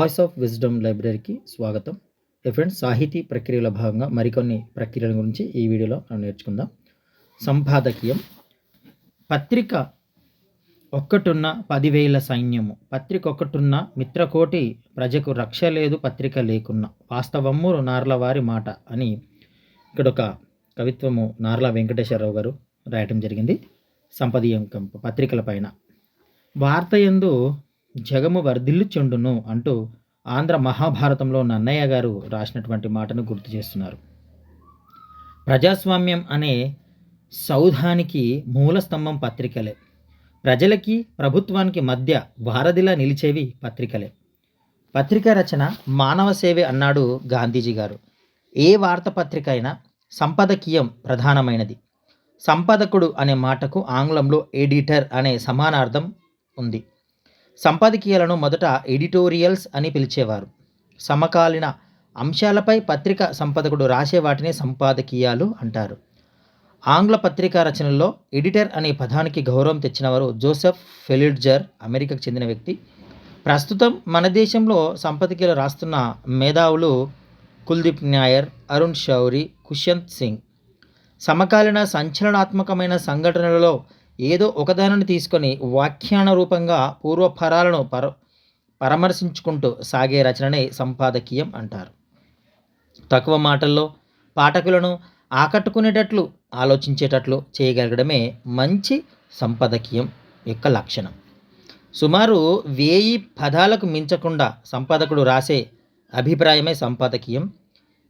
Voice of wisdom లైబ్రరీకి స్వాగతం. Friends సాహితీ ప్రక్రియల భాగంగా మరికొన్ని ప్రక్రియల గురించి ఈ వీడియోలో మనం నేర్చుకుందాం. సంపాదకీయం. పత్రిక ఒక్కటున్న పదివేల సైన్యము. పత్రిక ఒక్కటున్న మిత్రకోటి ప్రజకు రక్ష లేదు పత్రిక లేకున్నా. వాస్తవము నార్ల వారి మాట అని ఇక్కడ ఒక కవిత్వము నార్ల వెంకటేశ్వరరావు గారు రాయటం జరిగింది. సంపదీయం పత్రికల పైన. వార్త యందు జగము వర్ధిల్లు చెండును అంటూ ఆంధ్ర మహాభారతంలో నన్నయ్య గారు రాసినటువంటి మాటను గుర్తు చేస్తున్నారు. ప్రజాస్వామ్యం అనే సౌధానికి మూల స్తంభం పత్రికలే. ప్రజలకి ప్రభుత్వానికి మధ్య వారధిలా నిలిచేవి పత్రికలే. పత్రికా రచన మానవ సేవే అన్నాడు గాంధీజీ గారు. ఏ వార్తాపత్రిక అయినా సంపాదకీయం ప్రధానమైనది. సంపాదకుడు అనే మాటకు ఆంగ్లంలో ఎడిటర్ అనే సమానార్థం ఉంది. సంపాదకీయాలను మొదట ఎడిటోరియల్స్ అని పిలిచేవారు. సమకాలీన అంశాలపై పత్రిక సంపాదకుడు రాసే వాటిని సంపాదకీయాలు అంటారు. ఆంగ్ల పత్రికా రచనల్లో ఎడిటర్ అనే పదానికి గౌరవం తెచ్చినవారు జోసెఫ్ ఫెలిడ్జర్ అమెరికాకు చెందిన వ్యక్తి. ప్రస్తుతం మన దేశంలో సంపదకీలు రాస్తున్న మేధావులు కుల్దీప్ నాయర్ అరుణ్ శౌరి కుష్యంత్ సింగ్. సమకాలీన సంచలనాత్మకమైన సంఘటనలలో ఏదో ఒకదానిని తీసుకొని వ్యాఖ్యాన రూపంగా పూర్వపరాలను పర పరామర్శించుకుంటూ సాగే రచననే సంపాదకీయం అంటారు. తక్కువ మాటల్లో పాఠకులను ఆకట్టుకునేటట్లు ఆలోచించేటట్లు చేయగలగడమే మంచి సంపాదకీయం యొక్క లక్షణం. సుమారు వేయి పదాలకు మించకుండా సంపాదకుడు రాసే అభిప్రాయమే సంపాదకీయం.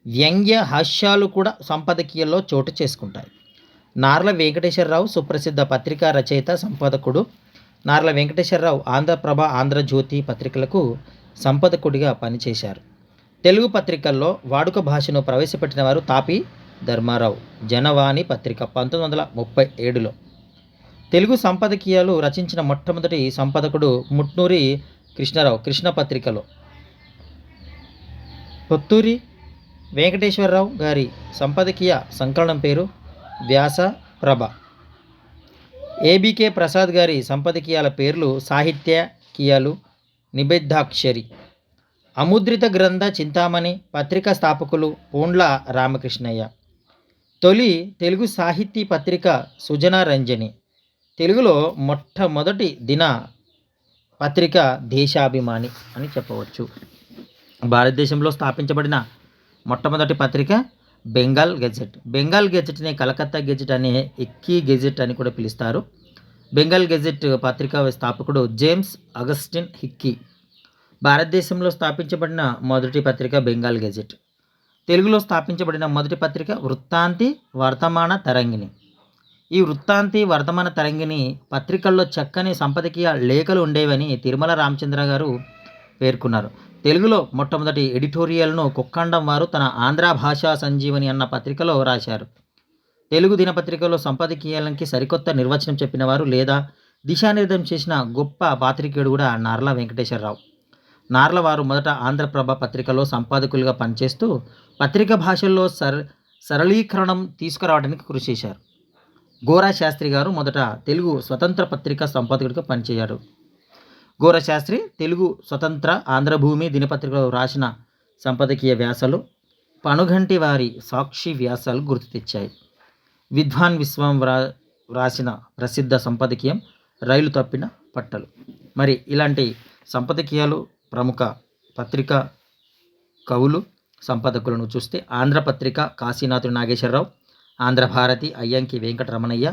వ్యంగ్య హాస్యాలు కూడా సంపాదకీయంలో చోటు చేసుకుంటాయి. నార్ల వెంకటేశ్వరరావు సుప్రసిద్ధ పత్రికా రచయిత సంపాదకుడు. నార్ల వెంకటేశ్వరరావు ఆంధ్రప్రభ ఆంధ్రజ్యోతి పత్రికలకు సంపాదకుడిగా పనిచేశారు. తెలుగు పత్రికల్లో వాడుక భాషను ప్రవేశపెట్టిన వారు తాపి ధర్మారావు. జనవాణి పత్రిక పంతొమ్మిది వందల ముప్పై ఏడులో. తెలుగు సంపాదకీయాలు రచించిన మొట్టమొదటి సంపాదకుడు ముట్నూరి కృష్ణారావు కృష్ణ పత్రికలో. పొత్తూరి వెంకటేశ్వరరావు గారి సంపాదకీయ సంకలనం పేరు వ్యాస ప్రభ. ఏబికే ప్రసాద్ గారి సంపదకీయాల పేర్లు సాహిత్యకీయాలు నిబద్ధాక్షరి. అముద్రిత గ్రంథ చింతామణి పత్రిక స్థాపకులు పూండ్ల రామకృష్ణయ్య. తొలి తెలుగు సాహితీ పత్రిక సుజనా రంజని. తెలుగులో మొట్టమొదటి దిన పత్రిక దేశాభిమాని అని చెప్పవచ్చు. భారతదేశంలో స్థాపించబడిన మొట్టమొదటి పత్రిక బెంగాల్ గెజెట్. బెంగాల్ గెజెట్ని కలకత్తా గెజెట్ అనే ఎక్కీ గెజెట్ అని కూడా పిలుస్తారు. బెంగాల్ గెజెట్ పత్రిక స్థాపకుడు జేమ్స్ అగస్టిన్ హిక్కీ. భారతదేశంలో స్థాపించబడిన మొదటి పత్రిక బెంగాల్ గెజెట్. తెలుగులో స్థాపించబడిన మొదటి పత్రిక వృత్తాంతి వర్తమాన తరంగిణి. ఈ వృత్తాంతి వర్తమాన తరంగిణి పత్రికల్లో చక్కని సంపదకీయ లేఖలు ఉండేవని తిరుమల రామచంద్ర గారు పేర్కొన్నారు. తెలుగులో మొట్టమొదటి ఎడిటోరియల్ను కుక్కండం వారు తన ఆంధ్ర భాషా సంజీవని అన్న పత్రికలో రాశారు. తెలుగు దినపత్రికలో సంపాదకీయాలకి సరికొత్త నిర్వచనం చెప్పిన వారు లేదా దిశానిర్ధం చేసిన గొప్ప పాత్రికేయుడు కూడా నార్ల వెంకటేశ్వరరావు. నార్ల వారు మొదట ఆంధ్రప్రభ పత్రికలో సంపాదకులుగా పనిచేస్తూ పత్రిక భాషల్లో సర సరళీకరణం తీసుకురావడానికి కృషి చేశారు. గోరా శాస్త్రి గారు మొదట తెలుగు స్వతంత్ర పత్రిక సంపాదకుడిగా పనిచేశారు. గోరశాస్త్రి తెలుగు స్వతంత్ర ఆంధ్రభూమి దినపత్రికలో రాసిన సంపాదకీయ వ్యాసాలు పనుగంటి వారి సాక్షి వ్యాసాలు గుర్తు తెచ్చాయి. విద్వాన్ విశ్వం వ్రా రాసిన ప్రసిద్ధ సంపాదకీయం రైలు తప్పిన పట్టలు. మరి ఇలాంటి సంపాదకీయాలు ప్రముఖ పత్రిక కవులు సంపాదకులను చూస్తే ఆంధ్రపత్రిక కాశీనాథుడు నాగేశ్వరరావు ఆంధ్రభారతి అయ్యంకి వెంకటరమణయ్య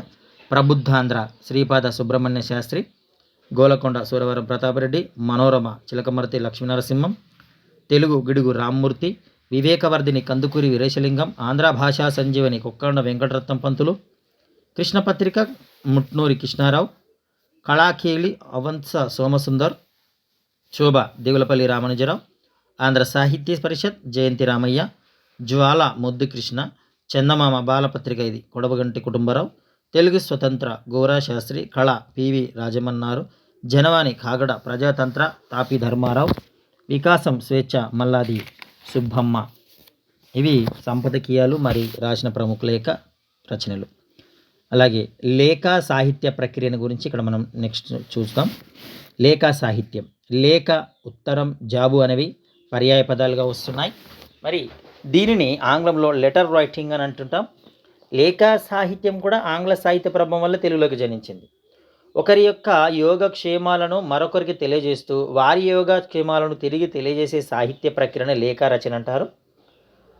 ప్రబుద్ధాంధ్ర శ్రీపాద సుబ్రహ్మణ్య శాస్త్రి గోలకొండ సూరవరం ప్రతాపరెడ్డి మనోరమ చిలకమర్తి లక్ష్మీనరసింహం తెలుగు గిడుగు రామ్మూర్తి వివేకవర్ధిని కందుకూరి వీరేశలింగం ఆంధ్ర భాషా సంజీవని కుక్కండ వెంకటరత్నం పంతులు కృష్ణపత్రిక ముట్నూరి కృష్ణారావు కళాఖేలి అవంశ సోమసుందర్ శోభ దేవులపల్లి రామానుజరావు ఆంధ్ర సాహిత్య పరిషత్ జయంతి రామయ్య జ్వాల ముద్దు కృష్ణ చందమామ బాలపత్రిక ఇది కొడవగంటి కుటుంబరావు తెలుగు స్వతంత్ర గోరా శాస్త్రి కళ పివి రాజమన్నారు జనవాణి కాగడ ప్రజాతంత్ర తాపి ధర్మారావు వికాసం స్వేచ్ఛ మల్లాది సుబ్బమ్మ. ఇవి సంపదకీయాలు మరి రాసిన ప్రముఖుల యొక్క రచనలు. అలాగే లేఖా సాహిత్య ప్రక్రియను గురించి ఇక్కడ మనం నెక్స్ట్ చూస్తాం. లేఖా సాహిత్యం. లేఖ ఉత్తరం జాబు అనేవి పర్యాయ పదాలుగా వస్తున్నాయి. మరి దీనిని ఆంగ్లంలో లెటర్ రైటింగ్ అని అంటుంటాం. లేఖ సాహిత్యం కూడా ఆంగ్ల సాహిత్య ప్రభావం వల్ల తెలుగులోకి జనించింది. ఒకరి యొక్క యోగక్షేమాలను మరొకరికి తెలియజేస్తూ వారి యోగక్షేమాలను తిరిగి తెలియజేసే సాహిత్య ప్రక్రియను లేఖ రచన అంటారు.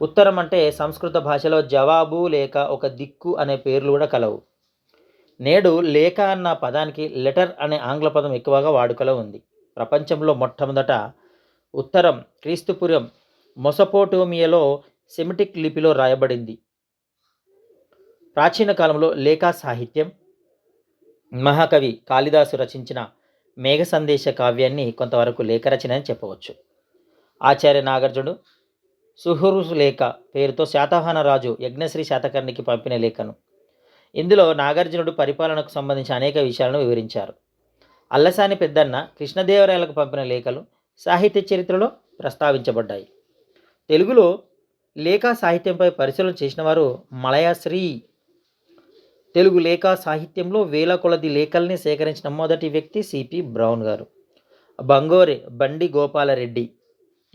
ఉత్తరం అంటే సంస్కృత భాషలో జవాబు లేక ఒక దిక్కు అనే పేర్లు కూడా కలవు. నేడు లేఖ అన్న పదానికి లెటర్ అనే ఆంగ్ల పదం ఎక్కువగా వాడుకలో ఉంది. ప్రపంచంలో మొట్టమొదట ఉత్తరం క్రీస్తుపురం మొసపోటోమియాలో సెమిటిక్ లిపిలో రాయబడింది. ప్రాచీన కాలంలో లేఖా సాహిత్యం మహాకవి కాళిదాసు రచించిన మేఘ సందేశ కావ్యాన్ని కొంతవరకు లేఖ రచన అని చెప్పవచ్చు. ఆచార్య నాగార్జునుడు సుహురు లేఖ పేరుతో శాతవాహన రాజు యజ్ఞశ్రీ శాతకర్ణికి పంపిన లేఖను. ఇందులో నాగార్జునుడు పరిపాలనకు సంబంధించిన అనేక విషయాలను వివరించారు. అల్లసాని పెద్దన్న కృష్ణదేవరాయలకు పంపిన లేఖలు సాహిత్య చరిత్రలో ప్రస్తావించబడ్డాయి. తెలుగులో లేఖా సాహిత్యంపై పరిశీలన చేసిన వారు మలయాశ్రీ తెలుగు లేఖా సాహిత్యంలో వేల కొలది లేఖల్ని సేకరించిన మొదటి వ్యక్తి సిపి బ్రౌన్ గారు. బంగోరే బండి గోపాలరెడ్డి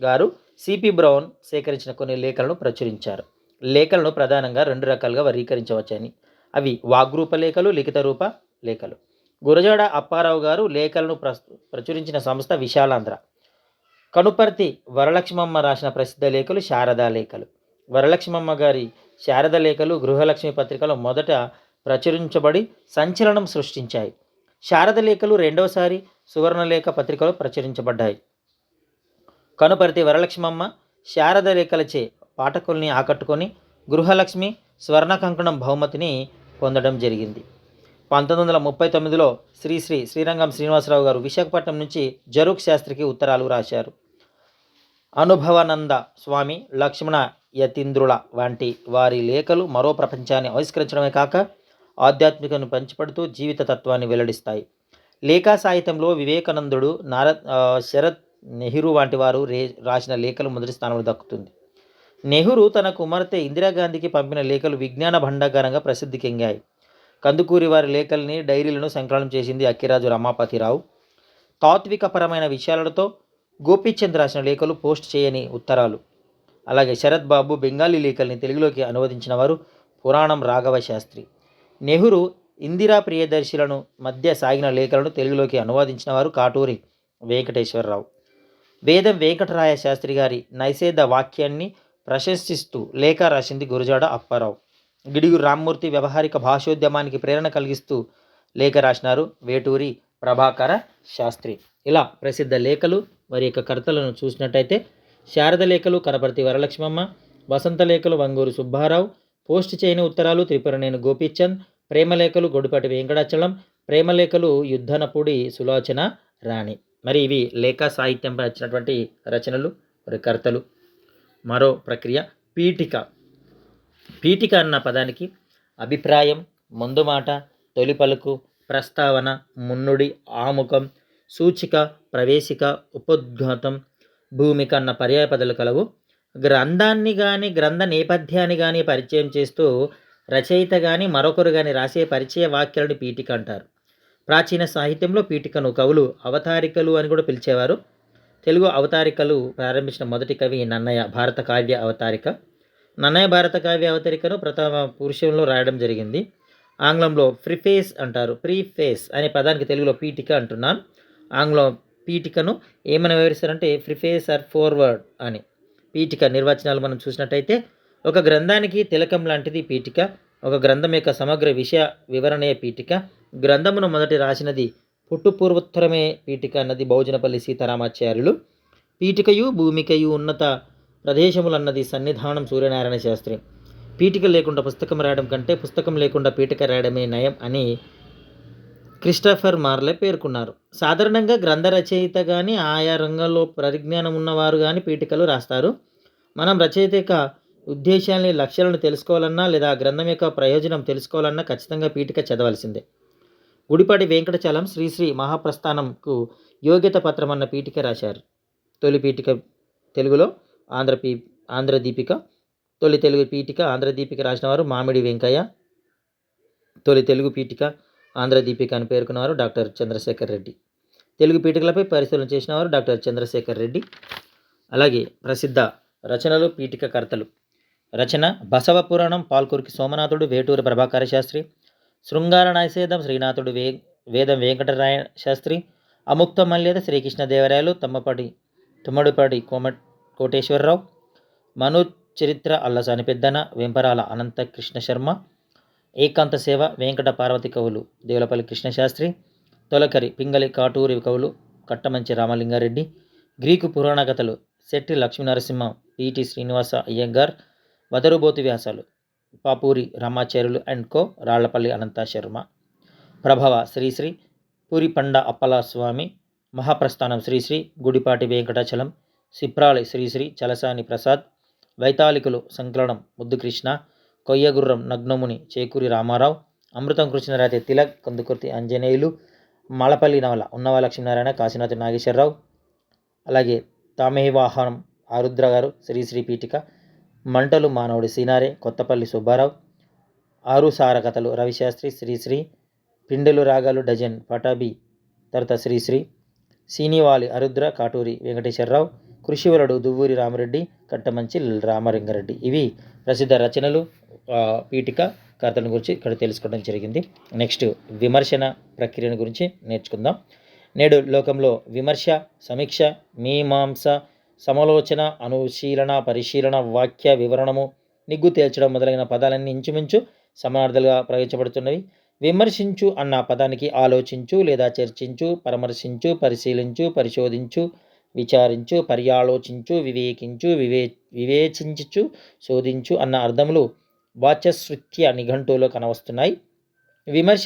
గారు సిపి బ్రౌన్ సేకరించిన కొన్ని లేఖలను ప్రచురించారు. లేఖలను ప్రధానంగా రెండు రకాలుగా వర్గీకరించవచ్చని. అవి వాగ్రూప లేఖలు లిఖిత రూప లేఖలు. గురజాడ అప్పారావు గారు లేఖలను ప్రస్తు ప్రచురించిన సంస్థ విశాలాంధ్ర. కనుపర్తి వరలక్ష్మమ్మ రాసిన ప్రసిద్ధ లేఖలు శారదా లేఖలు. వరలక్ష్మమ్మ గారి శారద లేఖలు గృహలక్ష్మి పత్రికలో మొదట ప్రచురించబడి సంచలనం సృష్టించాయి. శారద లేఖలు రెండవసారి సువర్ణలేఖ పత్రికలో ప్రచురించబడ్డాయి. కనుపర్తి వరలక్ష్మమ్మ శారద లేఖలచే పాఠకుల్ని ఆకట్టుకొని గృహలక్ష్మి స్వర్ణ కంకణం బహుమతిని పొందడం జరిగింది. పంతొమ్మిది వందల ముప్పై తొమ్మిదిలో శ్రీశ్రీ శ్రీరంగం శ్రీనివాసరావు గారు విశాఖపట్నం నుంచి జరూక్ శాస్త్రికి ఉత్తరాలు రాశారు. అనుభవానంద స్వామి లక్ష్మణ యతీంద్రుల వంటి వారి లేఖలు మరో ప్రపంచాన్ని ఆవిష్కరించడమే కాక ఆధ్యాత్మికను పంచిపడుతూ జీవిత తత్వాన్ని వెల్లడిస్తాయి. లేఖా సాహిత్యంలో వివేకానందుడు నార శరత్ నెహ్రూ వంటి వారు రే రాసిన లేఖలు మొదటి స్థానంలో దక్కుతుంది. నెహ్రూ తన కుమార్తె ఇందిరాగాంధీకి పంపిన లేఖలు విజ్ఞాన భండాగారంగా ప్రసిద్ధికెంగాయి కందుకూరి వారి లేఖల్ని డైరీలను సంకలనం చేసింది అక్కిరాజు రమాపతిరావు. తాత్వికపరమైన విషయాలతో గోపీచంద్ రాసిన లేఖలు పోస్ట్ చేయని ఉత్తరాలు. అలాగే శరత్ బాబు బెంగాలీ లేఖల్ని తెలుగులోకి అనువదించిన వారు పురాణం రాఘవ శాస్త్రి. నెహ్రూ ఇందిరా ప్రియదర్శులను మధ్య సాగిన లేఖలను తెలుగులోకి అనువాదించిన వారు కాటూరి వెంకటేశ్వరరావు. వేదం వెంకటరాయ శాస్త్రి గారి నైసేద వాక్యాన్ని ప్రశంసిస్తూ లేఖ రాసింది గురజాడ అప్పారావు. గిడుగు రామ్మూర్తి వ్యవహారిక భాషోద్యమానికి ప్రేరణ కలిగిస్తూ లేఖ రాసినారు వేటూరి ప్రభాకర శాస్త్రి. ఇలా ప్రసిద్ధ లేఖలు వారి యొక్క కర్తలను చూసినట్టయితే శారద లేఖలు కనపర్తి వరలక్ష్మమ్మ వసంత లేఖలు వంగూరు సుబ్బారావు పోస్ట్ చేయని ఉత్తరాలు త్రిపురనేని గోపీచంద్ ప్రేమలేఖలు గొడుపటి వెంకటాచలం ప్రేమలేఖలు యుద్ధనపూడి సులోచన రాణి. మరి ఇవి లేఖా సాహిత్యంపై వచ్చినటువంటి రచనలు మరి కర్తలు. మరో ప్రక్రియ పీఠిక. పీఠిక అన్న పదానికి అభిప్రాయం ముందుమాట తొలి పలుకు ప్రస్తావన మున్నుడి ఆముఖం సూచిక ప్రవేశిక ఉపోద్ఘాతం భూమిక అన్న పర్యాయ పదాలు కలవు. గ్రంథాన్ని కానీ గ్రంథ నేపథ్యాన్ని కానీ పరిచయం చేస్తూ రచయిత కానీ మరొకరు కానీ రాసే పరిచయ వాక్యాలను పీఠిక అంటారు. ప్రాచీన సాహిత్యంలో పీఠికను కవులు అవతారికలు అని కూడా పిలిచేవారు. తెలుగు అవతారికలు ప్రారంభించిన మొదటి కవి నన్నయ్య భారత కావ్య అవతారిక. నన్నయ్య భారత కావ్య అవతారికను ప్రథమ పురుషంలో రాయడం జరిగింది. ఆంగ్లంలో ప్రిఫేస్ అంటారు. ప్రీఫేస్ అనే పదానికి తెలుగులో పీఠిక అంటున్నాను. ఆంగ్లం పీఠికను ఏమని వివరిస్తారంటే ప్రిఫేస్ ఆర్ ఫోర్వర్డ్ అని. పీఠిక నిర్వచనాలు మనం చూసినట్టయితే ఒక గ్రంథానికి తిలకం లాంటిది పీఠిక ఒక గ్రంథం యొక్క సమగ్ర విషయ వివరణయ పీఠిక. గ్రంథమును మొదటి రాసినది పుట్టుపూర్వోత్తరమే పీఠిక అన్నది బహుజనపల్లి సీతారామాచార్యులు. పీఠికయు భూమికయు ఉన్నత ప్రదేశములన్నది సన్నిధానం సూర్యనారాయణ శాస్త్రి. పీఠిక లేకుండా పుస్తకం రాయడం కంటే పుస్తకం లేకుండా పీఠిక రాయడమే నయం అని క్రిస్టఫర్ మార్లే పేర్కొన్నారు. సాధారణంగా గ్రంథ రచయిత కానీ ఆయా రంగంలో పరిజ్ఞానం ఉన్నవారు కానీ పీఠికలు రాస్తారు. మనం రచయిత యొక్క ఉద్దేశాన్ని లక్ష్యాలను తెలుసుకోవాలన్నా లేదా గ్రంథం యొక్క ప్రయోజనం తెలుసుకోవాలన్నా ఖచ్చితంగా పీఠిక చదవాల్సిందే. గుడిపాటి వెంకటచలం శ్రీశ్రీ మహాప్రస్థానంకు యోగ్యత పత్రం అన్న పీఠిక రాశారు. తొలి పీఠిక తెలుగులో ఆంధ్ర పీ ఆంధ్ర దీపిక తొలి తెలుగు పీఠిక ఆంధ్ర దీపిక రాసిన వారు మామిడి వెంకయ్య తొలి తెలుగు పీఠిక ఆంధ్ర దీపిక అని పేర్కొన్నారు డాక్టర్ చంద్రశేఖర్ రెడ్డి. తెలుగు పీఠికలపై పరిశీలన చేసిన వారు డాక్టర్ చంద్రశేఖర్ రెడ్డి. అలాగే ప్రసిద్ధ రచనలు పీఠికకర్తలు. రచన బసవ పురాణం పాల్కురికి సోమనాథుడు వేటూరి ప్రభాకర శాస్త్రి. శృంగార నాయసేదం శ్రీనాథుడు వే వేదం వెంకటరాయ శాస్త్రి. అముక్త మల్యద శ్రీకృష్ణదేవరాయలు తమ్మపాటి తుమ్మడిపాటి కోమ కోటేశ్వరరావు. మను చరిత్ర అల్లసాని పెద్దన వెంపరాల అనంత కృష్ణ శర్మ ఏకాంత సేవ వెంకట పార్వతి కవులు దేవులపల్లి కృష్ణశాస్త్రి తొలకరి పింగళి కాటూరి కవులు కట్టమంచి రామలింగారెడ్డి గ్రీకు పురాణ కథలు శెట్టి లక్ష్మీనరసింహ పిటి శ్రీనివాస అయ్యంగార్ వదరుబోతు వ్యాసాలు పాపూరి రామాచార్యులు అండ్ కో రాళ్ళపల్లి అనంత శర్మ ప్రభవ శ్రీశ్రీ పూరిపండ అప్పల స్వామి మహాప్రస్థానం శ్రీశ్రీ గుడిపాటి వెంకటాచలం సిప్రాళి శ్రీశ్రీ చలసాని ప్రసాద్ వైతాళికులు సంకలనం ముద్దుకృష్ణ కొయ్యగుర్రం నగ్నముని చేకూరి రామారావు అమృతం కృష్ణరాతి తిలక్ కందుకుర్తి ఆంజనేయులు మాలపల్లి నవల ఉన్నవ లక్ష్మీనారాయణ కాశీనాథ్ నాగేశ్వరరావు అలాగే తామేవాహనం ఆరుద్ర గారు శ్రీశ్రీ పీఠిక మంటలు మానవుడి సీనారే కొత్తపల్లి సుబ్బారావు ఆరు సార కథలు రవిశాస్త్రి శ్రీశ్రీ పిండెలు రాగాలు డజన్ పటాబి తర్వాత శ్రీశ్రీ సీనివాలి అరుద్ర కాటూరి వెంకటేశ్వరరావు కృషివరుడు దువ్వూరి రామరెడ్డి కట్టమంచి రామలింగారెడ్డి ఇవి ప్రసిద్ధ రచనలు. పీఠిక కథల గురించి ఇక్కడ తెలుసుకోవడం జరిగింది. నెక్స్ట్ విమర్శన ప్రక్రియను గురించి నేర్చుకుందాం. నేడు లోకంలో విమర్శ సమీక్ష మీమాంస సమాలోచన అనుశీలన పరిశీలన వాక్య వివరణము నిగ్గు తేల్చడం మొదలైన పదాలన్నీ ఇంచుమించు సమానార్థాలుగా ప్రయోగించబడుతున్నవి. విమర్శించు అన్న పదానికి ఆలోచించు లేదా చర్చించు పరామర్శించు పరిశీలించు పరిశోధించు విచారించు పర్యాలోచించు వివేకించు వివే వివేచించు శోధించు అన్న అర్థములు వాచస్వృత్య నిఘంటువులో కనవస్తున్నాయి. విమర్శ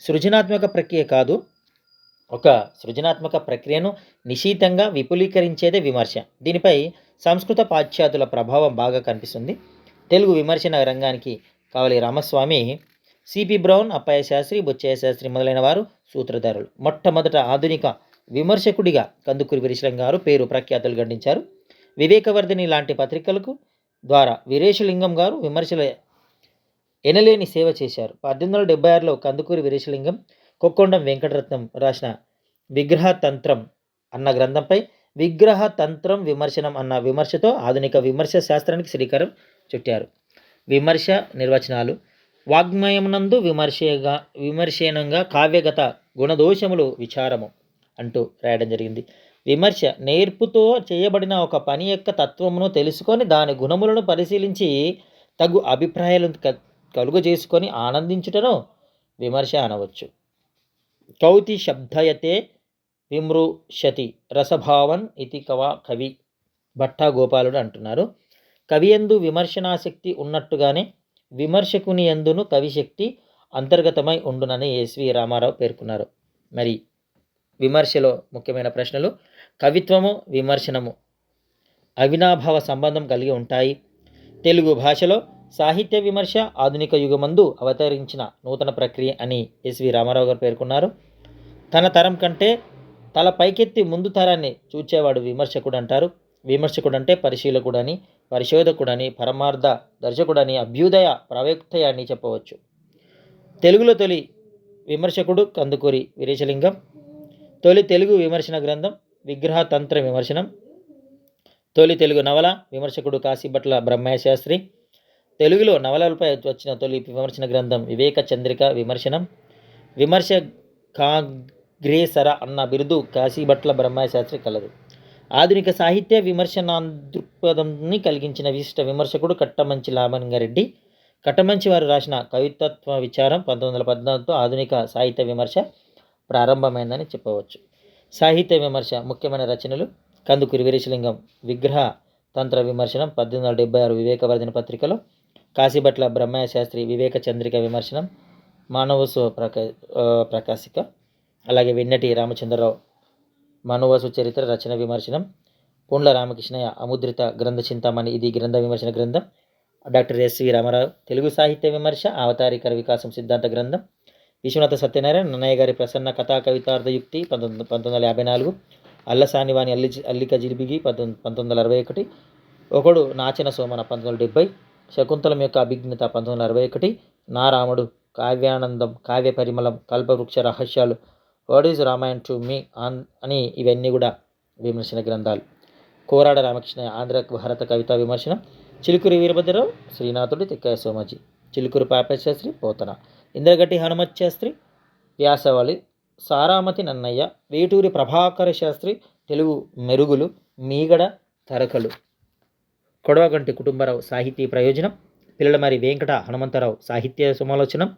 సృజనాత్మక ప్రక్రియ కాదు. ఒక సృజనాత్మక ప్రక్రియను నిశీతంగా విపులీకరించేదే విమర్శ. దీనిపై సంస్కృత పాశ్చాత్యుల ప్రభావం బాగా కనిపిస్తుంది. తెలుగు విమర్శన రంగానికి కావలి రామస్వామి సిపి బ్రౌన్ అప్పయ్య శాస్త్రి బుచ్చయ్య శాస్త్రి మొదలైన వారు సూత్రధారులు. మొట్టమొదట ఆధునిక విమర్శకుడిగా కందుకూరి వీరేశలింగం గారు పేరు ప్రఖ్యాతులు గడించారు వివేకవర్ధిని లాంటి పత్రికలకు ద్వారా వీరేశలింగం గారు విమర్శల ఎనలేని సేవ చేశారు. పద్దెనిమిది వందల డెబ్బై ఆరులో కందుకూరి వీరేశలింగం కొక్కొండం వెంకటరత్నం రాసిన విగ్రహతంత్రం అన్న గ్రంథంపై విగ్రహ తంత్రం విమర్శనం అన్న విమర్శతో ఆధునిక విమర్శ శాస్త్రానికి శ్రీకారం చుట్టారు. విమర్శ నిర్వచనాలు. వాగ్మయమునందు విమర్శగా విమర్శనంగా కావ్యగత గుణదోషములు విచారము అంటూ రాయడం జరిగింది. విమర్శ నేర్పుతో చేయబడిన ఒక పని యొక్క తత్వమును తెలుసుకొని దాని గుణములను పరిశీలించి తగు అభిప్రాయాలను క- కలుగజేసుకొని ఆనందించుటను విమర్శ అనవచ్చు. కౌతి శబ్దయతే విమృశతి రసభావన్ ఇతి కవా కవి భట్టా గోపాలుడు అంటున్నారు. కవి ఎందు విమర్శనాశక్తి ఉన్నట్టుగానే విమర్శకుని ఎందును కవిశక్తి అంతర్గతమై ఉండునని ఎస్వి రామారావు పేర్కొన్నారు. మరి విమర్శలో ముఖ్యమైన ప్రశ్నలు కవిత్వము విమర్శనము అవినాభావ సంబంధం కలిగి ఉంటాయి. తెలుగు భాషలో సాహిత్య విమర్శ ఆధునిక యుగమందు అవతరించిన నూతన ప్రక్రియ అని ఎస్వి రామారావు గారు పేర్కొన్నారు. తన తరం కంటే తల పైకెత్తి ముందు తరాన్ని చూచేవాడు విమర్శకుడు అంటారు విమర్శకుడు అంటే పరిశీలకుడని పరిశోధకుడని పరమార్థ దర్శకుడని అభ్యుదయ ప్రవేక్తయ అని చెప్పవచ్చు. తెలుగులో తొలి విమర్శకుడు కందుకూరి వీరేశలింగం తొలి తెలుగు విమర్శన గ్రంథం విగ్రహ తంత్ర విమర్శనం. తొలి తెలుగు నవల విమర్శకుడు కాశీభట్ల బ్రహ్మయ్య శాస్త్రి. తెలుగులో నవలలపై వచ్చిన తొలి విమర్శన గ్రంథం వివేక చంద్రిక విమర్శనం. విమర్శ కాగ్రేసర అన్న బిరుదు కాశీభట్ల బ్రహ్మయ్య శాస్త్రి కలదు. ఆధునిక సాహిత్య విమర్శనా దృక్పథంని కలిగించిన విశిష్ట విమర్శకుడు కట్టమంచి లామలింగారెడ్డి. కట్టమంచి వారు రాసిన కవితత్వ విచారం పంతొమ్మిది వందల పద్నాలుగుతో ఆధునిక సాహిత్య విమర్శ ప్రారంభమైందని చెప్పవచ్చు. సాహిత్య విమర్శ ముఖ్యమైన రచనలు కందుకూరి వీరేశలింగం విగ్రహ తంత్ర విమర్శనం పద్దెనిమిది వందల డెబ్బై ఆరు వివేకవర్ధన పత్రికలో కాశీభట్ల బ్రహ్మయ్య శాస్త్రి వివేక చంద్రిక విమర్శనం మానవసు ప్రకా ప్రకాశిక అలాగే వెన్నటి రామచంద్రరావు మానవసు చరిత్ర రచన విమర్శనం పుండ్ల రామకృష్ణయ్య అముద్రిత గ్రంథ చింతామణి ఇది గ్రంథ విమర్శన గ్రంథం. డాక్టర్ ఎస్వి రామారావు తెలుగు సాహిత్య విమర్శ అవతారికర వికాసం సిద్ధాంత గ్రంథం. విశ్వనాథ సత్యనారాయణ నన్నయ్య గారి ప్రసన్న కథా కవితార్థ యుక్తి పంతొమ్మిది పంతొమ్మిది వందల యాభై నాలుగు అల్లసానివాణి అల్లి అల్లిక జిలిబిగి పంతొమ్మిది పంతొమ్మిది వందల అరవై ఒకటి ఒకడు నాచన సోమన పంతొమ్మిది వందల డెబ్బై శకుంతలం యొక్క అభిజ్ఞత పంతొమ్మిది వందల అరవై ఒకటి నా రాముడు కావ్యానందం కావ్య పరిమళం కల్పవృక్ష రహస్యాలు what is Ramayan to me on అని ఇవన్నీ కూడా విమర్శన గ్రంథాలు. కోరాడ రామకృష్ణ ఆంధ్ర భారత కవితా విమర్శన చిలుకూరి వీరభద్రరావు శ్రీనాథుడి తిక్కయ్య సోమాజీ చిలుకూరి పాపశాస్త్రి పోతన. ఇంద్రగట్టి హనుమత్ శాస్త్రి వ్యాసవళి సారామతి నన్నయ్య వేటూరి ప్రభాకర శాస్త్రి తెలుగు మెరుగులు మీగడ తరకలు. కొడవగంటి కుటుంబరావు సాహితీ ప్రయోజనం పిల్లలమరి వెంకట హనుమంతరావు సాహిత్య సమాలోచనం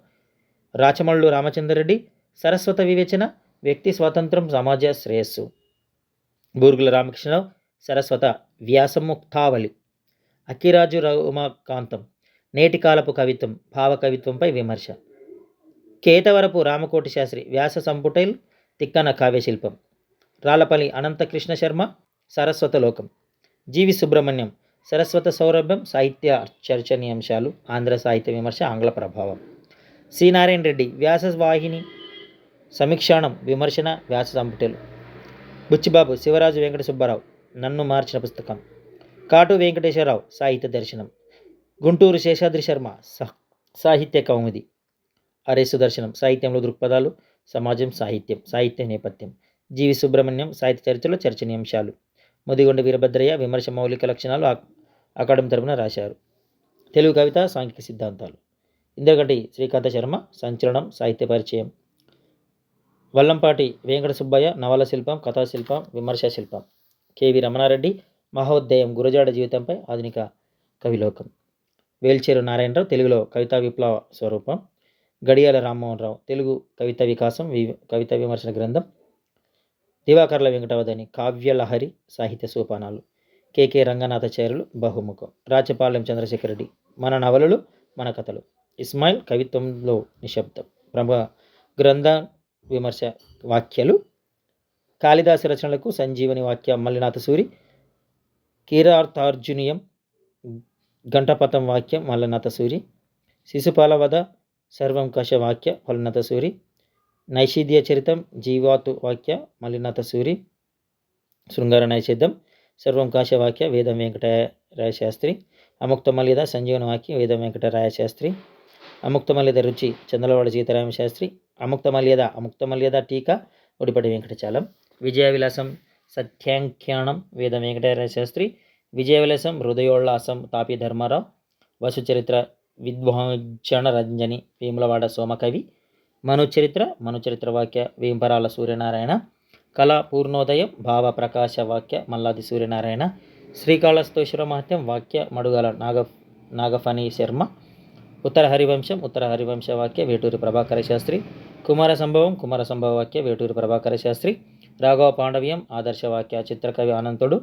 రాచమల్లు రామచంద్రరెడ్డి సరస్వత వివేచన వ్యక్తి స్వాతంత్రం సమాజ శ్రేయస్సు. బూర్గుల రామకృష్ణరావు సరస్వత వ్యాసముక్తావళి. అక్కిరాజు రఘుమాకాంతం నేటి కాలపు కవిత్వం భావ కవిత్వంపై విమర్శ. కేతవరపు రామకోటి శాస్త్రి వ్యాస సంపుటైల్ తిక్కన కావ్యశిల్పం రాలపల్లి అనంతకృష్ణ శర్మ సరస్వత లోకం. జీవి సుబ్రహ్మణ్యం సరస్వత సౌరభ్యం సాహిత్య చర్చనీయాంశాలు ఆంధ్ర సాహిత్య విమర్శ ఆంగ్ల ప్రభావం. సి. నారాయణ రెడ్డి వ్యాస వాహిని సమీక్షాణం విమర్శన వ్యాస సంపుటలు. బుచ్చిబాబు శివరాజు వెంకట సుబ్బారావు నన్ను మార్చిన పుస్తకం. కాటు వెంకటేశ్వరరావు సాహిత్య దర్శనం. గుంటూరు శేషాద్రి శర్మ సాహిత్య కౌముది. అరే సుదర్శనం సాహిత్యంలో దృక్పథాలు సమాజం సాహిత్యం సాహిత్య నేపథ్యం జీవి సుబ్రహ్మణ్యం సాహిత్య చరిత్రలో చర్చనీయాంశాలు. ముదిగొండ వీరభద్రయ్య విమర్శ మౌలిక లక్షణాలు అక్- అకాడమీ తరపున రాశారు. తెలుగు కవిత సాంఘిక సిద్ధాంతాలు. ఇంద్రగడ్డి శ్రీకాంత శర్మ సంచలనం సాహిత్య పరిచయం. వల్లంపాటి వెంకట సుబ్బయ్య నవల శిల్పం కథా శిల్పం విమర్శ శిల్పం. కేవి రమణారెడ్డి మహోదయం గురజాడ జీవితంపై ఆధునిక కవిలోకం. వేల్చేరు నారాయణరావు తెలుగులో కవితా విప్లవ స్వరూపం. గడియాల రామ్మోహన్ రావు తెలుగు కవిత వికాసం వి కవిత విమర్శన గ్రంథం దివాకర్ల వెంకటవదని కావ్యలహరి సాహిత్య సోపానాలు రంగనాథ రంగనాథాచార్యులు బహుముఖం రాచపాలెం చంద్రశేఖర రెడ్డి మన నవలలు మన కథలు. ఇస్మాయిల్ కవిత్వంలో నిశ్శబ్దం ప్రముఖ గ్రంథ విమర్శ వాక్యాలు కాళిదాసు రచనలకు సంజీవని వాక్య మల్లినాథ సూరి కీరార్థార్జునియం గంటపథం వాక్యం మల్లనాథ సూరి శిశుపాల వధ సర్వం కష వాక్య ఫలనత సూరి నైషిధ్య చరితం జీవాతు వాక్య మలినత సూరి శృంగార నైషిద్ధం సర్వం కాశ వాక్య వేదం వెంకటరాయ శాస్త్రి అముక్త మల్లిద సంజీవన వాక్య వేదం వెంకటరాయ శాస్త్రి అముక్త మల్లిద రుచి చంద్రవాడ సీతారామ శాస్త్రి అముక్త మల్యద అముక్త మల్యద టీకా ఒడిపడి వెంకటచాలం. విజయ విలాసం సత్యాంఖ్యానం వేద వెంకటరాయ శాస్త్రి విజయ విలాసం హృదయోల్లాసం తాపి ధర్మారావు. వసుచరిత్ర విద్వాంజన రంజని వేములవాడ సోమకవి. మనుచరిత్ర మనుచరిత్ర వాక్య వేంపరాల సూర్యనారాయణ. కళ పూర్ణోదయం భావ ప్రకాశ వాక్య మల్లాది సూర్యనారాయణ. శ్రీకాళహస్తేశ్వర మహత్యం వాక్య మడుగల నాగ నాగఫణి శర్మ. ఉత్తర హరివంశం ఉత్తర హరివంశ వాక్య వేటూరి ప్రభాకర శాస్త్రి. కుమార సంభవం కుమార సంభవ వాక్య వేటూరి ప్రభాకర శాస్త్రి. రాఘవ పాండవ్యం ఆదర్శ వాక్య చిత్రకవి అనంతుడు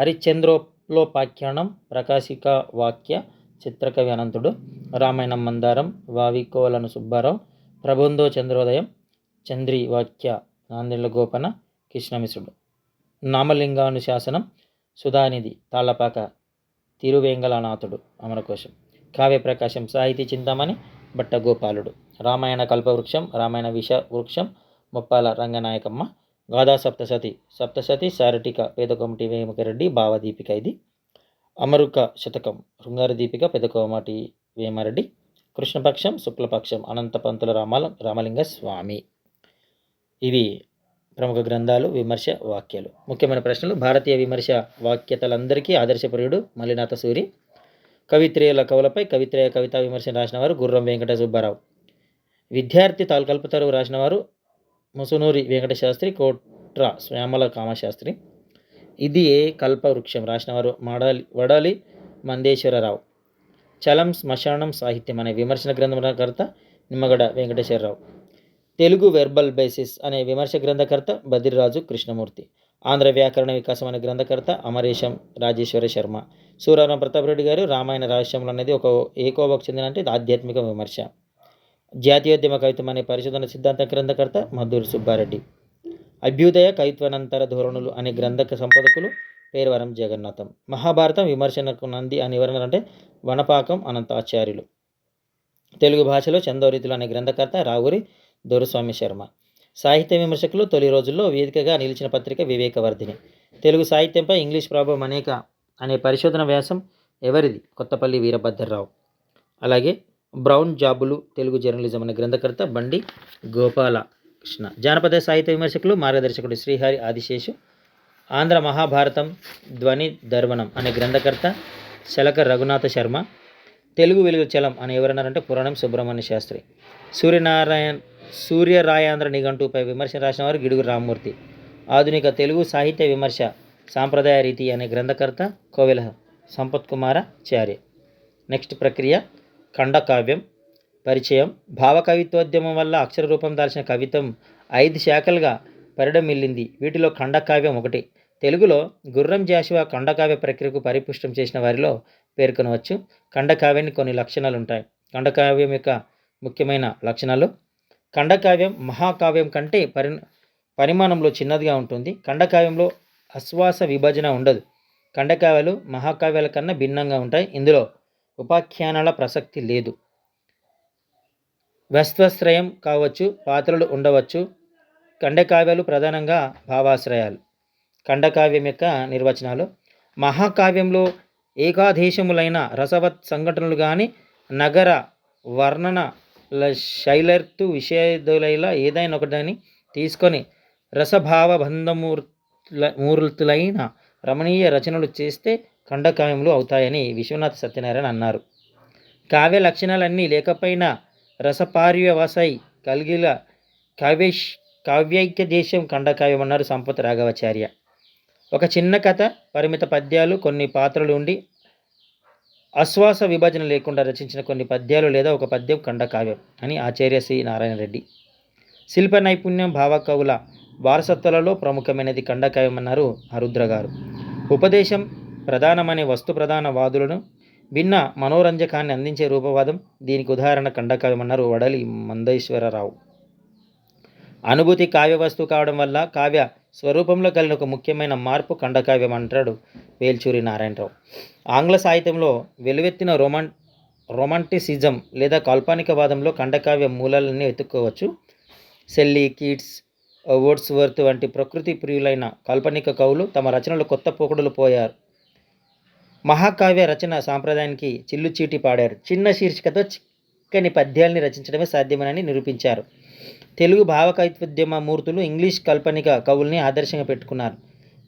హరిశ్చంద్రోప్లోపాఖ్యానం ప్రకాశిక వాక్య చిత్రకవి అనంతుడు రామాయణం మందారం వావికోలను సుబ్బారావు ప్రబంధో చంద్రోదయం చంద్రి వాక్య నాందెళ్ళ గోపన కృష్ణమిశ్రుడు. నామలింగానుశాసనం సుధానిధి తాళ్ళపాక తిరువేంగళనాథుడు అమరకోశం. కావ్యప్రకాశం సాహితీ చింతామణి భట్ట గోపాలుడు రామాయణ కల్పవృక్షం రామాయణ విష వృక్షం ముప్పాల రంగనాయకమ్మ గాథా సప్తసతి సప్తసతి సారటిక పేదకొమటి వేమకరెడ్డి భావదీపిక ఇది. అమరుక శతకం శృంగార దీపిక పెదకోమటి వేమారెడ్డి కృష్ణపక్షం శుక్లపక్షం అనంతపంతుల రామాలం రామాల రామలింగ స్వామి. ఇవి ప్రముఖ గ్రంథాలు విమర్శ వాక్యాలు. ముఖ్యమైన ప్రశ్నలు. భారతీయ విమర్శ వాక్యతలందరికీ ఆదర్శప్రియుడు మల్లినాథ సూరి. కవిత్రేయుల కవులపై కవిత్రేయ కవితా విమర్శ రాసిన వారు గుర్రం వెంకట సుబ్బారావు. విద్యార్థి తాల్కల్పతరువు రాసిన వారు ముసునూరి వెంకటశాస్త్రి కోట్ర శ్యామల కామశాస్త్రి. ఇది ఏ కల్పవృక్షం? రాసినవారు మడాలి వడాలి మందేశ్వరరావు. చలం శ్మశానం సాహిత్యం అనే విమర్శన గ్రంథకర్త నిమ్మగడ వెంకటేశ్వరరావు. తెలుగు వెర్బల్ బేసిస్ అనే విమర్శ గ్రంథకర్త బదిరిరాజు కృష్ణమూర్తి. ఆంధ్ర వ్యాకరణ వికాసం అనే గ్రంథకర్త అమరేశం రాజేశ్వర శర్మ. సూరారాం ప్రతాప్ రెడ్డి గారు రామాయణ రహస్యములు అనేది ఒక ఏకోవకు చెందిన అంటే ఆధ్యాత్మిక విమర్శ. జాతీయోద్యమ కవిత్వం అనే పరిశోధన సిద్ధాంత గ్రంథకర్త మధుర్ సుబ్బారెడ్డి. అభ్యుదయ కైత్వనంతర ధోరణులు అనే గ్రంథక సంపాదకులు పేరువరం జగన్నాథం. మహాభారతం విమర్శనకు నంది అని వివరణ అంటే వనపాకం అనంతాచార్యులు. తెలుగు భాషలో చందోరీతులు అనే గ్రంథకర్త రావురి దొరుస్వామి శర్మ. సాహిత్య విమర్శకులు తొలి రోజుల్లో వేదికగా నిలిచిన పత్రిక వివేకవర్ధిని. తెలుగు సాహిత్యంపై ఇంగ్లీష్ ప్రభావం అనేక అనే పరిశోధన వ్యాసం ఎవరిది? కొత్తపల్లి వీరభద్రరావు. అలాగే బ్రౌన్ జాబులు తెలుగు జర్నలిజం అనే గ్రంథకర్త బండి గోపాల. కృష్ణ. జానపద సాహిత్య విమర్శకులు మార్గదర్శకుడు శ్రీహరి ఆదిశేషు. ఆంధ్ర మహాభారతం ధ్వని దర్వణం అనే గ్రంథకర్త శలక రఘునాథ శర్మ. తెలుగు వెలుగు చలం అని ఎవరన్నారంటే పురాణం సుబ్రహ్మణ్య శాస్త్రి. సూర్యనారాయణ సూర్యరాయాంధ్ర నిఘంటుపై విమర్శ రాసిన వారు గిడుగు రామ్మూర్తి. ఆధునిక తెలుగు సాహిత్య విమర్శ సాంప్రదాయ రీతి అనే గ్రంథకర్త కోవెల సంపత్ కుమార చార్య నెక్స్ట్ ప్రక్రియ ఖండకావ్యం. పరిచయం. భావకవిత్వోద్యమం వల్ల అక్షర రూపం దాల్చిన కవిత్వం ఐదు శాఖలుగా పరిడమిల్లింది వీటిలో ఖండకావ్యం ఒకటి. తెలుగులో గుర్రం జాషువా ఖండకావ్య ప్రక్రియకు పరిపుష్టం చేసిన వారిలో పేర్కొనవచ్చు. ఖండకావ్యాన్ని కొన్ని లక్షణాలు ఉంటాయి ఖండకావ్యం యొక్క ముఖ్యమైన లక్షణాలు. ఖండకావ్యం మహాకావ్యం కంటే పరి పరిమాణంలో చిన్నదిగా ఉంటుంది. ఖండకావ్యంలో అశ్వాస విభజన ఉండదు. ఖండకావ్యాలు మహాకావ్యాల కన్నా భిన్నంగా ఉంటాయి. ఇందులో ఉపాఖ్యానాల ప్రసక్తి లేదు. వస్త్వశ్రయం కావచ్చు పాత్రలు ఉండవచ్చు. ఖండకావ్యాలు ప్రధానంగా భావాశ్రయాలు. ఖండకావ్యం యొక్క నిర్వచనాలు. మహాకావ్యంలో ఏకాదేశములైన రసవత్ సంఘటనలు కానీ నగర వర్ణన శైలర్తు విషయదులైలా ఏదైనా ఒకదాన్ని తీసుకొని రసభావ బంధమూర్తుల మూర్తులైన రమణీయ రచనలు చేస్తే ఖండకావ్యములు అవుతాయని విశ్వనాథ సత్యనారాయణ అన్నారు. కావ్య లక్షణాలన్నీ లేకపోయినా రసపార్యవసై కలిగిల కావ్యేష్ కావ్యైక్య దేశం ఖండకావ్యం అన్నారు సంపత్ రాఘవాచార్య. ఒక చిన్న కథ పరిమిత పద్యాలు కొన్ని పాత్రలు ఉండి అశ్వాస విభజన లేకుండా రచించిన కొన్ని పద్యాలు లేదా ఒక పద్యం ఖండకావ్యం అని ఆచార్య శ్రీ నారాయణ రెడ్డి. శిల్ప నైపుణ్యం భావకవుల వారసత్వాలలో ప్రముఖమైనది ఖండకావ్యం అన్నారు అరుద్ర గారు. ఉపదేశం ప్రధానమనే వస్తు ప్రధాన వాదులను భిన్న మనోరంజకాన్ని అందించే రూపవాదం దీనికి ఉదాహరణ ఖండకావ్యం వడలి మందేశ్వరరావు. అనుభూతి కావ్య వస్తువు కావడం వల్ల కావ్య స్వరూపంలో కలిగిన ఒక ముఖ్యమైన మార్పు ఖండకావ్యం అంటాడు వేల్చూరి నారాయణరావు. ఆంగ్ల సాహిత్యంలో వెలువెత్తిన రొమాన్ రొమాంటిసిజం లేదా కాల్పనికవాదంలో ఖండకావ్య మూలాలన్నీ వెతుక్కోవచ్చు. సెల్లీ కీట్స్ వర్త్ వంటి ప్రకృతి ప్రియులైన కాల్పనిక కవులు తమ రచనలు కొత్త పోకడులు పోయారు. మహాకావ్య రచన సాంప్రదాయానికి చిల్లుచీటి పాడారు. చిన్న శీర్షికతో చిక్కని పద్యాల్ని రచించడమే సాధ్యమని నిరూపించారు. తెలుగు భావకైత్యోద్యమ మూర్తులు ఇంగ్లీష్ కాల్పనిక కవుల్ని ఆదర్శంగా పెట్టుకున్నారు.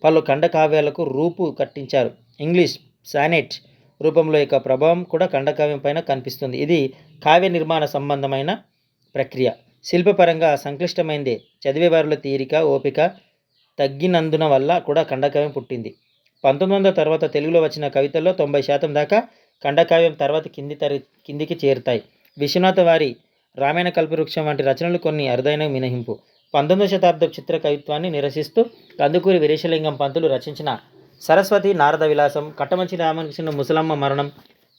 పలు ఖండకావ్యాలకు రూపు కట్టించారు. ఇంగ్లీష్ సానెట్ రూపంలో యొక్క ప్రభావం కూడా ఖండకావ్యం పైన కనిపిస్తుంది. ఇది కావ్య నిర్మాణ సంబంధమైన ప్రక్రియ. శిల్పపరంగా సంక్లిష్టమైందే. చదివేవారిలో తీరిక ఓపిక తగ్గినందున వల్ల కూడా ఖండకావ్యం పుట్టింది. పంతొమ్మిది వందల తర్వాత తెలుగులో వచ్చిన కవితల్లో తొంభై శాతం దాకా ఖండకావ్యం తర్వాత కింది తరి కిందికి చేరుతాయి. విశ్వనాథ వారి రామాయణ కల్పవృక్షం వంటి రచనలు కొన్ని అరుదైన మినహింపు. పంతొమ్మిదవ శతాబ్దపు చిత్ర కవిత్వాన్ని నిరసిస్తూ కందుకూరి వీరేశలింగం పంతులు రచించిన సరస్వతి నారద విలాసం కట్టమంచి రామకృష్ణ ముసలమ్మ మరణం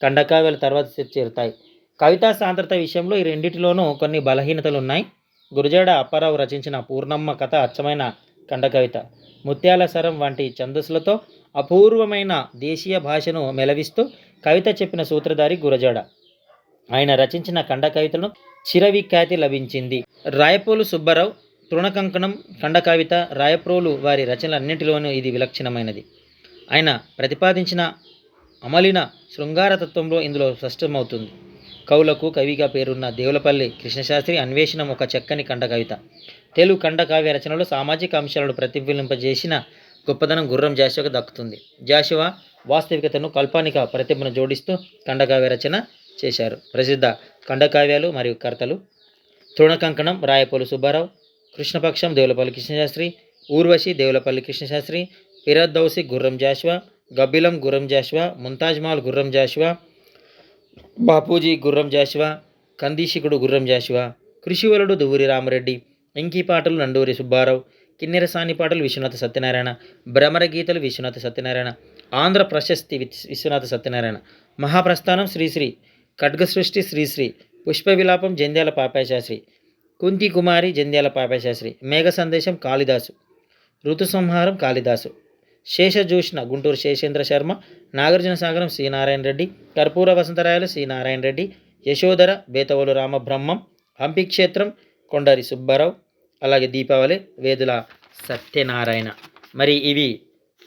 ఖండకావ్యాల తర్వాత చేరుతాయి. కవితా సాంద్రత విషయంలో ఈ రెండింటిలోనూ కొన్ని బలహీనతలు ఉన్నాయి గురుజాడ అప్పారావు రచించిన పూర్ణమ్మ కథ అచ్చమైన ఖండకవిత. ముత్యాల సరం వంటి ఛందస్సులతో అపూర్వమైన దేశీయ భాషను మెలవిస్తూ కవిత చెప్పిన సూత్రధారి గురజాడ. ఆయన రచించిన ఖండ కవితలను చిరవిఖ్యాతి లభించింది. రాయపోలు సుబ్బారావు తృణకంకణం ఖండకవిత రాయప్రోలు వారి రచనలన్నింటిలోనూ ఇది విలక్షణమైనది. ఆయన ప్రతిపాదించిన అమలిన శృంగారతత్వంలో ఇందులో స్పష్టమవుతుంది. కవులకు కవిగా పేరున్న దేవులపల్లి కృష్ణశాస్త్రి అన్వేషణం ఒక చక్కని ఖండ కవిత. తెలుగు ఖండ కావ్య రచనలో సామాజిక అంశాలను ప్రతిబింబింపజేసిన గొప్పదనం గుర్రం జాషువాకు దక్కుతుంది. జాషువా వాస్తవికతను కల్పానిక ప్రతిభను జోడిస్తూ ఖండకావ్య రచన చేశారు. ప్రసిద్ధ ఖండకావ్యాలు మరియు కర్తలు తృణకంకణం రాయపోలు సుబ్బారావు కృష్ణపక్షం దేవులపల్లి కృష్ణశాస్త్రి ఊర్వశి దేవులపల్లి కృష్ణశాస్త్రి ఫిరద్దౌసి గుర్రం జాషువా గబ్బిలం గుర్రం జాషువా ముంతాజ్ మహల్ గుర్రం జాషువా బాపూజీ గుర్రం జాషువా కందీశికుడు గుర్రం జాషువా కృషివలుడు దువ్వూరి రామరెడ్డి ఎంకీ పాటలు నండూరి సుబ్బారావు కిన్నెరసాని పాటలు విశ్వనాథ సత్యనారాయణ భ్రమర గీతలు విశ్వనాథ సత్యనారాయణ ఆంధ్ర ప్రశస్తి విశ్వనాథ సత్యనారాయణ. మహాప్రస్థానం శ్రీశ్రీ ఖడ్గ సృష్టి శ్రీశ్రీ పుష్ప విలాపం జంధ్యాల పాపాశాస్త్రి కుంతి కుమారి జంధ్యాల పాపాశాస్త్రి మేఘ సందేశం కాళిదాసు ఋతు సంహారం కాళిదాసు శేషజూష్ణ గుంటూరు శేషేంద్ర శర్మ నాగార్జున సాగరం శ్రీ నారాయణ రెడ్డి కర్పూర వసంతరాయలు శ్రీనారాయణ రెడ్డి యశోధర బేతవోలు రామబ్రహ్మం హంపి క్షేత్రం కొండరి సుబ్బారావు అలాగే దీపావళి వేదుల సత్యనారాయణ. మరి ఇవి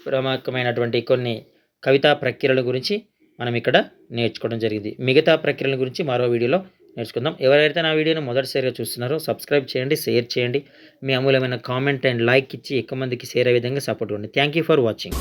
ప్రముఖమైనటువంటి కొన్ని కవితా ప్రక్రియల గురించి మనం ఇక్కడ నేర్చుకోవడం జరిగింది. మిగతా ప్రక్రియల గురించి మరో వీడియోలో నేర్చుకుందాం. ఎవరైతే నా వీడియోని మొదటిసారిగా చూస్తున్నారో సబ్స్క్రైబ్ చేయండి షేర్ చేయండి. మీ అమూల్యమైన కామెంట్ అండ్ లైక్ ఇచ్చి ఎక్కువ మందికి షేర్ అయ్యే విధంగా సపోర్ట్ ఇవ్వండి. Thank you for watching.